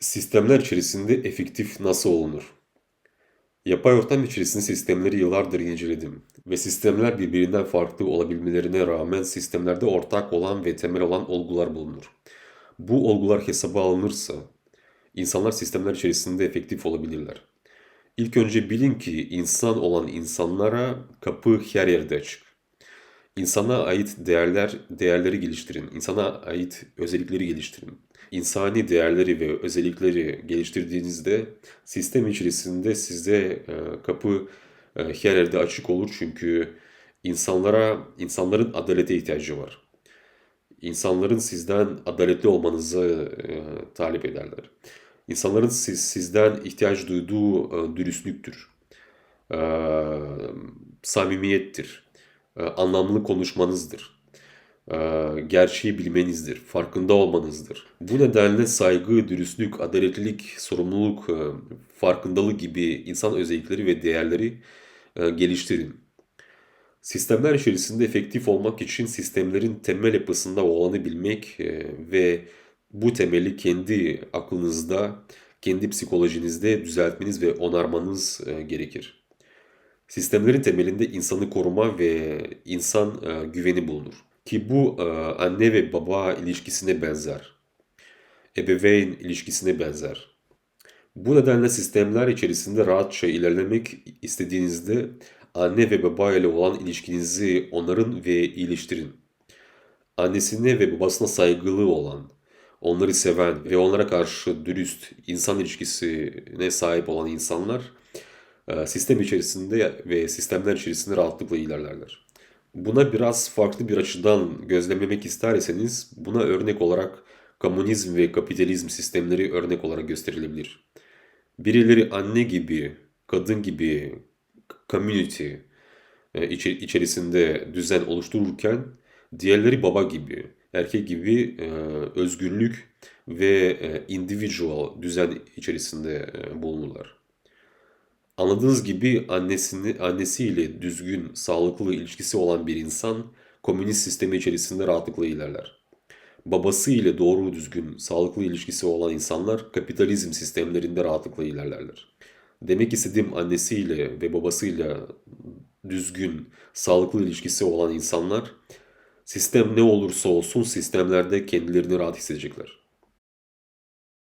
Sistemler içerisinde efektif nasıl olunur? Yapay ortam içerisinde sistemleri yıllardır inceledim ve sistemler birbirinden farklı olabilmelerine rağmen sistemlerde ortak olan ve temel olan olgular bulunur. Bu olgular hesaba alınırsa insanlar sistemler içerisinde efektif olabilirler. İlk önce bilin ki insan olan insanlara kapı her yerde açık. İnsana ait değerler, değerleri geliştirin. İnsana ait özellikleri geliştirin. İnsani değerleri ve özellikleri geliştirdiğinizde sistem içerisinde size e, kapı e, her yerde açık olur. Çünkü insanlara, insanların adalete ihtiyacı var. İnsanların sizden adaletli olmanızı e, talep ederler. İnsanların siz, sizden ihtiyaç duyduğu dürüstlüktür, samimiyettir, anlamlı konuşmanızdır, gerçeği bilmenizdir, farkında olmanızdır. Bu nedenle saygı, dürüstlük, adaletlilik, sorumluluk, e, farkındalık gibi insan özellikleri ve değerleri e, geliştirin. Sistemler içerisinde efektif olmak için sistemlerin temel yapısında olanı bilmek e, ve bu temeli kendi aklınızda, kendi psikolojinizde düzeltmeniz ve onarmanız e, gerekir. Sistemlerin temelinde insanı koruma ve insan e, güveni bulunur. Ki bu e, anne ve baba ilişkisine benzer. Ebeveyn ilişkisine benzer. Bu nedenle sistemler içerisinde rahatça ilerlemek istediğinizde anne ve baba ile olan ilişkinizi onarın ve iyileştirin. Annesine ve babasına saygılı olan, onları seven ve onlara karşı dürüst insan ilişkisine sahip olan insanlar e, sistem içerisinde ve sistemler içerisinde rahatlıkla ilerlerler. Buna biraz farklı bir açıdan gözlemlemek isterseniz buna örnek olarak komünizm ve kapitalizm sistemleri örnek olarak gösterilebilir. Birileri anne gibi, kadın gibi, community e, içerisinde düzen oluştururken diğerleri baba gibi, erkek gibi e, özgürlük ve e, individual düzen içerisinde bulunurlar. Anladığınız gibi annesini, annesiyle düzgün, sağlıklı ilişkisi olan bir insan komünist sistemi içerisinde rahatlıkla ilerler. Babası ile doğru düzgün, sağlıklı ilişkisi olan insanlar kapitalizm sistemlerinde rahatlıkla ilerlerler. Demek istediğim annesiyle ve babasıyla düzgün, sağlıklı ilişkisi olan insanlar sistem ne olursa olsun sistemlerde kendilerini rahat hissedecekler.